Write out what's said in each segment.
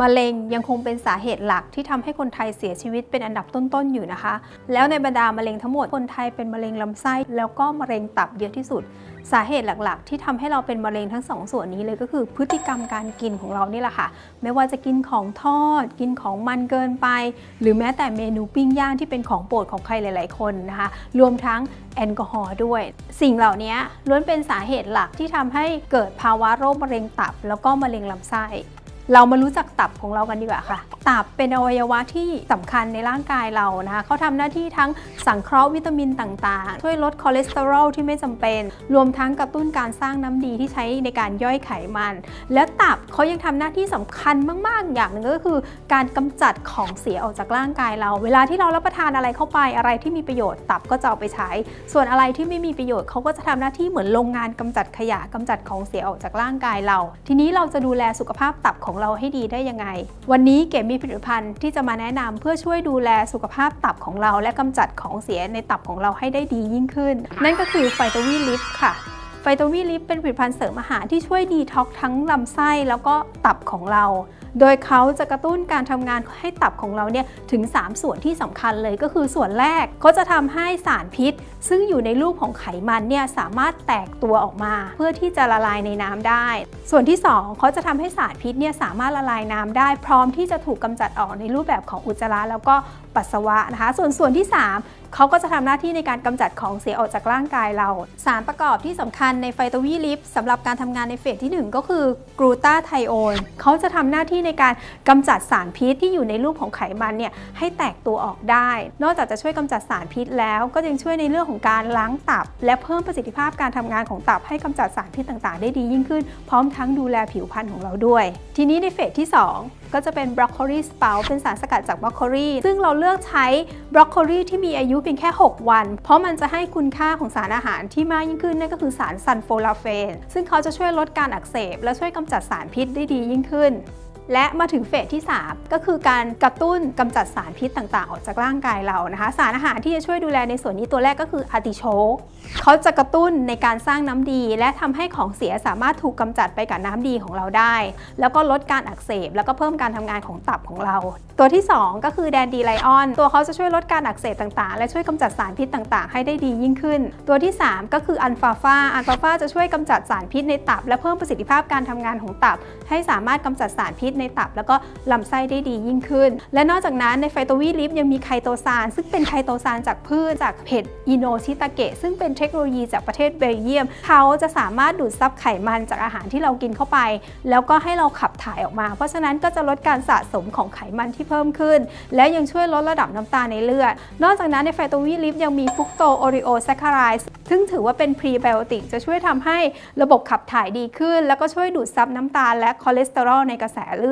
มะเร็งยังคงเป็นสาเหตุหลักที่ทำให้คนไทยเสียชีวิตเป็นอันดับต้นๆอยู่นะคะ แล้วในบรรดามะเร็งทั้งหมดคนไทยเป็นมะเร็งลำไส้ แล้วก็มะเร็งตับเยอะที่สุด สาเหตุหลักๆ ที่ทำให้เราเป็นมะเร็งทั้งสองส่วนนี้เลยก็คือพฤติกรรมการกินของเรานี่แหละค่ะ ไม่ว่าจะกินของทอด กินของมันเกินไป หรือแม้แต่เมนูปิ้งย่างที่เป็นของโปรดของใครหลาย ๆ คนนะคะ รวมทั้งแอลกอฮอล์ด้วย สิ่งเหล่านี้ล้วนเป็นสาเหตุหลักที่ทำให้เกิดภาวะโรคมะเร็งตับ แล้วก็มะเร็งลำไส้ เรามารู้จักตับของเรากันดีกว่าค่ะ ตับเป็นอวัยวะที่สำคัญในร่างกายเรานะคะเขาทำหน้าที่ทั้งสังเคราะห์วิตามินต่างๆ ช่วยลดคอเลสเตอรอลที่ไม่จำเป็น รวมทั้งกระตุ้นการสร้างน้ำดีที่ใช้ในการย่อยไขมัน และตับเขายังทำหน้าที่สำคัญมากๆ อย่างหนึ่งก็คือ การกำจัดของเสียออกจากร่างกายเรา เวลาที่เรารับประทานอะไรเข้าไปอะไรที่มีประโยชน์ตับก็จะเอาไปใช้ ส่วนอะไรที่ไม่มีประโยชน์เขาก็จะทำหน้าที่เหมือนโรงงานกำจัดขยะกำจัดของเสียออกจากร่างกายเรา ทีนี้เราจะดูแลสุขภาพตับของเราให้ดีได้ยังไง วันนี้เก๋มีผลิตภัณฑ์ที่จะมาแนะนำเพื่อช่วยดูแลสุขภาพตับของเรา และกำจัดของเสียในตับของเราให้ได้ดียิ่งขึ้น นั่นก็คือไฟโตวีลิฟค่ะไฟโตวีลิฟเป็นผลิตภัณฑ์เสริมอาหารที่ช่วยดีท็อกทั้งลำไส้แล้วก็ตับของเราโดยเขาจะกระตุ้นการทำงานให้ตับของเราเนี่ยถึง 3 ส่วนที่สำคัญเลยก็คือส่วนแรกเขาจะทำให้สารพิษ ซึ่งอยู่ในรูปของไขมันเนี่ยสามารถแตกตัวออกมา เพื่อที่จะละลายในน้ำได้ ส่วนที่ 2เขาจะทำให้สารพิษเนี่ยสามารถละลายน้ำได้ พร้อมที่จะถูกกำจัดออกในรูปแบบของอุจจาระแล้วก็ปัสสาวะนะคะ ส่วนส่วนที่ 3 เขาก็จะทำหน้าที่ในการกำจัดของเสียออกจากร่างกายเรา สารประกอบที่สำคัญในไฟโตวีลิฟสำหรับการทำงานในเฟสที่ 1 ก็คือกรูตาไทโอนเขาจะทำหน้าที่ในการกำจัดสารพิษที่อยู่ในรูปของไขมันเนี่ยให้แตกตัวออกได้ นอกจากจะช่วยกำจัดสารพิษแล้วก็ยังช่วยในเรื่องของการล้างตับ และเพิ่มประสิทธิภาพการทำงานของตับให้กำจัดสารพิษต่างๆ ได้ดียิ่งขึ้น พร้อมทั้งดูแลผิวพรรณของเราด้วย ทีนี้ในเฟสที่ 2ก็จะเป็นบรอกโคลีสเปาเป็นสารสกัดจากบรอกโคลีซึ่งเราเลือกใช้บรอกโคลีที่มีอายุเพียงแค่ 6 วัน เพราะมันจะให้คุณค่าของสารอาหารที่มากยิ่งขึ้นนั่นก็คือสารซันโฟลาเฟน ซึ่งเขาจะช่วยลดการอักเสบ และช่วยกำจัดสารพิษได้ดียิ่งขึ้นและมาถึงเฟสที่ 3 ก็คือการกระตุ้นกำจัดสารพิษต่างๆ ออกจากร่างกายเรานะคะ สารอาหารที่จะช่วยดูแลในส่วนนี้ตัวแรกก็คืออาร์ติโชกเขาจะกระตุ้นในการสร้างน้ำดี และทำให้ของเสียสามารถถูกกำจัดไปกับน้ำดีของเราได้ แล้วก็ลดการอักเสบ แล้วก็เพิ่มการทำงานของตับของเรา ตัวที่ 2 ก็คือแดนดีไลออนตัวเขาจะช่วยลดการอักเสบต่างๆ และช่วยกำจัดสารพิษต่างๆ ให้ได้ดียิ่งขึ้น ตัวที่ 3 ก็คืออันฟาฟาอันฟาฟาจะช่วยกำจัดสารพิษในตับ และเพิ่มประสิทธิภาพการทำงานของตับ ให้สามารถกำจัดสารพิษในตับ แล้วก็ลำไส้ได้ดียิ่งขึ้น และนอกจากนั้นในไฟโตวีลิฟยังมีไคโตซานซึ่งเป็นไคโตซานจากพืชจากเห็ดอิโนชิตาเกะซึ่งเป็นเทคโนโลยีจากประเทศเบลเยียม เขาจะสามารถดูดซับไขมันจากอาหารที่เรากินเข้าไป แล้วก็ให้เราขับถ่ายออกมา เพราะฉะนั้นก็จะลดการสะสมของไขมันที่เพิ่มขึ้น และยังช่วยลดระดับน้ำตาลในเลือด นอกจากนั้นในไฟโตวีลิฟยังมีฟุกโตโอริโอแซคคารายซึ่งถือว่าเป็นพรีไบโอติกจะช่วยทำให้ระบบขับถ่ายดีขึ้น แล้วก็ช่วยดูดซับน้ำตาลและคอเลสเตอรอลในกระแสเลือด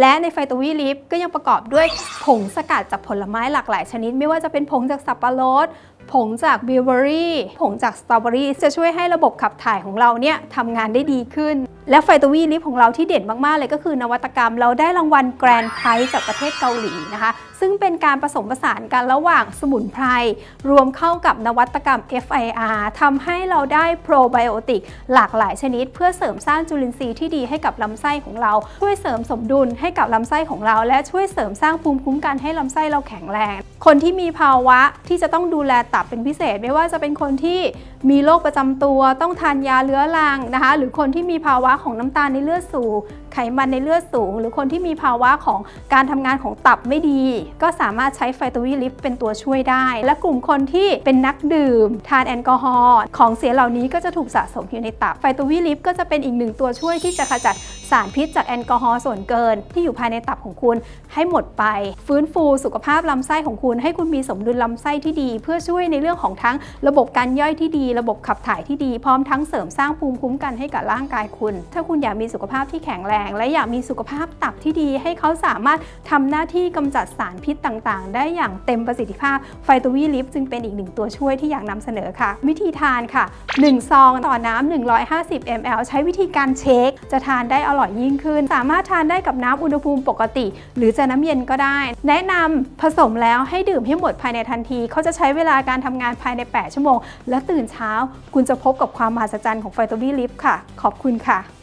และในไฟตวีลิฟก็ยังประกอบด้วยผงสกัดจากผลไม้หลากหลายชนิด ไม่ว่าจะเป็นผงจากสับปะรด ผงจากบิวเบอรี่ผงจากสตรอเบอรี่จะช่วยให้ระบบขับถ่ายของเราเนี่ยทำงานได้ดีขึ้น และไฟตวีลิฟของเราที่เด่นมาก ๆ เลยก็คือนวัตกรรม เราได้รางวัลแกรนด์ไพรส์จากประเทศเกาหลีนะคะ ซึ่งเป็นการผสมผสานกันระหว่างสมุนไพร รวมเข้ากับนวัตกรรม FIR ทำให้เราได้โปรไบโอติกหลากหลายชนิด เพื่อเสริมสร้างจุลินทรีย์ที่ดีให้กับลำไส้ของเรา ช่วยเสริมสมดุลให้กับลำไส้ของเรา และช่วยเสริมสร้างภูมิคุ้มกันให้ลำไส้เราแข็งแรง คนที่มีภาวะที่จะต้องดูแลตับเป็นพิเศษ ไม่ว่าจะเป็นคนที่มีโรคประจำตัว ต้องทานยาเรื้อรังนะคะ หรือคนที่มีภาวะของน้ำตาลในเลือดสูง ไขมันในเลือดสูง หรือคนที่มีภาวะของการทำงานของตับไม่ดี ก็สามารถใช้ไฟโตวีลิฟเป็นตัวช่วยได้ และกลุ่มคนที่เป็นนักดื่ม ทานแอลกอฮอล์ของเสียเหล่านี้ก็จะถูกสะสมอยู่ในตับไฟโตวีลิฟก็จะเป็นอีกหนึ่งตัวช่วยที่จะขจัดสารพิษจากแอลกอฮอล์ส่วนเกิน ที่อยู่ภายในตับของคุณให้หมดไป ฟื้นฟูสุขภาพลำไส้ของคุณให้คุณมีสมดุลลำไส้ที่ดี เพื่อช่วยในเรื่องของทั้งระบบการย่อยที่ดี ระบบขับถ่ายที่ดี พร้อมทั้งเสริมสร้างภูมิคุ้มกันให้กับร่างกายคุณ ถ้าคุณอยากมีสุขภาพที่แข็งแรง และอยากมีสุขภาพตับที่ดี ให้เขาสามารถทำหน้าที่กำจัดสารพิษต่างๆ ได้อย่างเต็มประสิทธิภาพไฟโตวีลิฟจึงเป็นอีกหนึ่งตัวช่วยที่อยากนำเสนอค่ะ วิธีทานค่ะ 1 ซองต่อน้ำ150 ml ใช้วิธีการเช็คจะทานได้อร่อยยิ่งขึ้น สามารถทานได้กับน้ำอุณหภูมิปกติ หรือจะน้ำเย็นก็ได้ แนะนำผสมแล้วให้ดื่มให้หมดภายในทันที เขาจะใช้เวลาการทำงานภายใน 8 ชั่วโมง และตื่นเช้าคุณจะพบกับความมหัศจรรย์ของไฟโตวีลิฟค่ะ ขอบคุณค่ะ